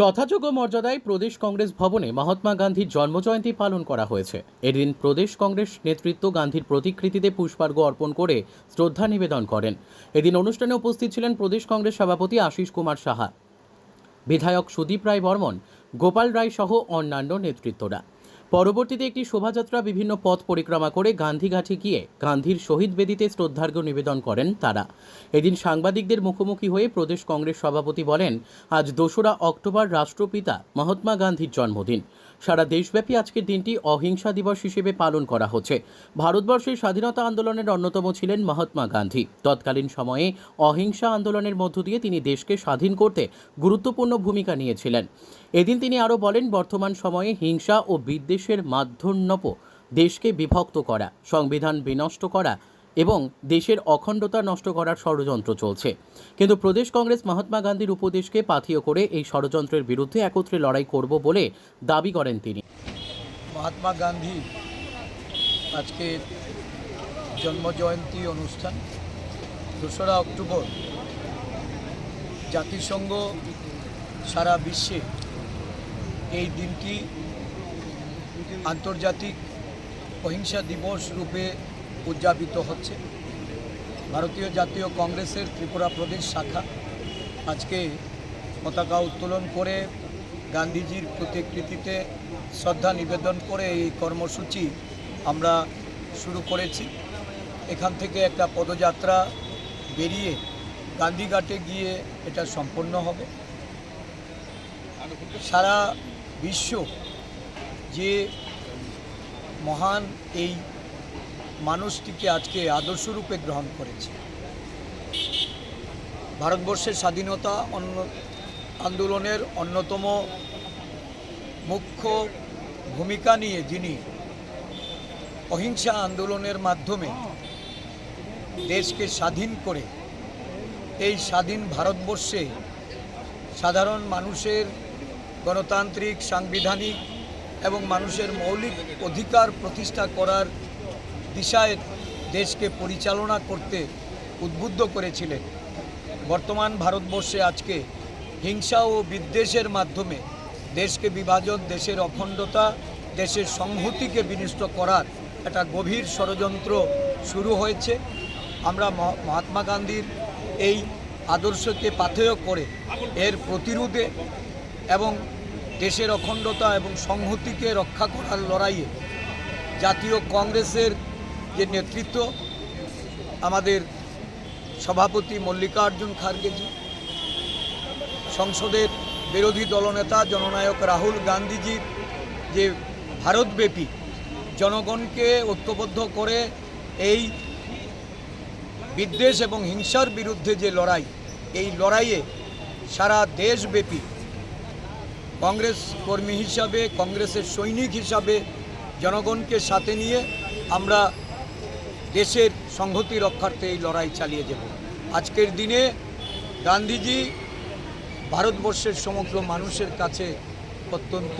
যথাযোগ্য মর্যাদায় প্রদেশ কংগ্রেস ভবনে মহাত্মা গান্ধীর জন্মজয়ন্তী পালন করা হয়েছে। এদিন প্রদেশ কংগ্রেস নেতৃত্ব গান্ধীর প্রতিকৃতিতে পুষ্পার্ঘ অর্পণ করে শ্রদ্ধা নিবেদন করেন। এদিন অনুষ্ঠানে উপস্থিত ছিলেন প্রদেশ কংগ্রেস সভাপতি আশিস কুমার সাহা। বিধায়ক সুদীপ রায় বর্মন, গোপাল রায় সহ অন্যান্য নেতৃত্বরা। পরবর্তীতে একটি শোভাযাত্রা বিভিন্ন পথ পরিক্রমা করে গান্ধীঘাটে গিয়ে গান্ধীর শহীদ বেদিতে শ্রদ্ধার্ঘ্য নিবেদন করেন তারা। এদিন সাংবাদিকদের মুখোমুখি হয়ে প্রদেশ কংগ্রেস সভাপতি বলেন, আজ দোসরা অক্টোবর রাষ্ট্রপিতা মহাত্মা গান্ধীর জন্মদিন। সারা দেশব্যাপী আজকের দিনটি অহিংসা দিবস হিসেবে পালন করা হচ্ছে। ভারতবর্ষের স্বাধীনতা আন্দোলনের অন্যতম ছিলেন মহাত্মা গান্ধী। তৎকালীন সময়ে অহিংসা আন্দোলনের মধ্য দিয়ে তিনি দেশকে স্বাধীন করতে গুরুত্বপূর্ণ ভূমিকা নিয়েছিলেন। এদিন তিনি আরও বলেন, বর্তমান সময়ে হিংসা ও বিদ্বেষের মাধ্যন্যপ দেশকে বিভক্ত করা, সংবিধান বিনষ্ট করা এবং দেশের অখণ্ডতা নষ্ট করার ষড়যন্ত্র চলছে। কিন্তু প্রদেশ কংগ্রেস মহাত্মা গান্ধীর উপদেশকে পাথেয় করে এই ষড়যন্ত্রের বিরুদ্ধে একত্রে লড়াই করব বলে দাবি করেন তিনি। মহাত্মা গান্ধী আজকে জন্মজয়ন্তী অনুষ্ঠান, দোসরা অক্টোবর। জাতিসংঘ সারা বিশ্বে এই দিনটি আন্তর্জাতিক অহিংসা দিবস রূপে উদযাপিত হচ্ছে। ভারতীয় জাতীয় কংগ্রেসের ত্রিপুরা প্রদেশ শাখা আজকে পতাকা উত্তোলন করে গান্ধীজির প্রতিকৃতিতে শ্রদ্ধা নিবেদন করে এই কর্মসূচি আমরা শুরু করেছি। এখান থেকে একটা পদযাত্রা বেরিয়ে গান্ধীঘাটে গিয়ে এটা সম্পন্ন হবে। সারা বিশ্ব যে মহান এই মানুষটিকে আজকে আদর্শরূপে গ্রহণ করেছে। ভারতবর্ষের স্বাধীনতা অন্য আন্দোলনের অন্যতম মুখ্য ভূমিকা নিয়ে যিনি অহিংসা আন্দোলনের মাধ্যমে দেশকে স্বাধীন করে, এই স্বাধীন ভারতবর্ষে সাধারণ মানুষের গণতান্ত্রিক, সাংবিধানিক এবং মানুষের মৌলিক অধিকার প্রতিষ্ঠা করার দিশায় দেশকে পরিচালনা করতে উদ্বুদ্ধ করেছিলেন। বর্তমান ভারতবর্ষে আজকে হিংসা ও বিদ্বেষের মাধ্যমে দেশকে বিভাজন, দেশের অখণ্ডতা, দেশের সংহতিকে বিনষ্ট করার একটা গভীর ষড়যন্ত্র শুরু হয়েছে। আমরা মহ- মহাত্মা গান্ধীর এই আদর্শকে পাথেয় করে এর প্রতিরোধে এবং দেশের অখণ্ডতা এবং সংহতিকে রক্ষা করার লড়াইয়ে জাতীয় কংগ্রেসের যে নেতৃত্ব আমাদের সভাপতি মল্লিকার্জুন খার্গেজি সংসদের বিরোধী দলনেতা জননায়ক রাহুল গান্ধীজির যে ভারতব্যাপী জনগণকে ঐক্যবদ্ধ করে এই বিদ্বেষ এবং হিংসার বিরুদ্ধে যে লড়াই, এই লড়াইয়ে সারা দেশব্যাপী কংগ্রেস কর্মী হিসাবে, কংগ্রেসের সৈনিক হিসাবে জনগণকে সাথে নিয়ে আমরা দেশের সংহতি রক্ষার্থে এই লড়াই চালিয়ে যাব। আজকের দিনে গান্ধীজি ভারতবর্ষের সমগ্র মানুষের কাছে অত্যন্ত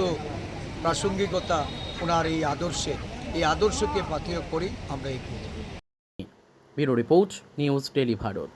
প্রাসঙ্গিকতা ওনার এই আদর্শে। এই আদর্শকে পাথেয় করি আমরা এগিয়ে bureau report, news daily Bharat.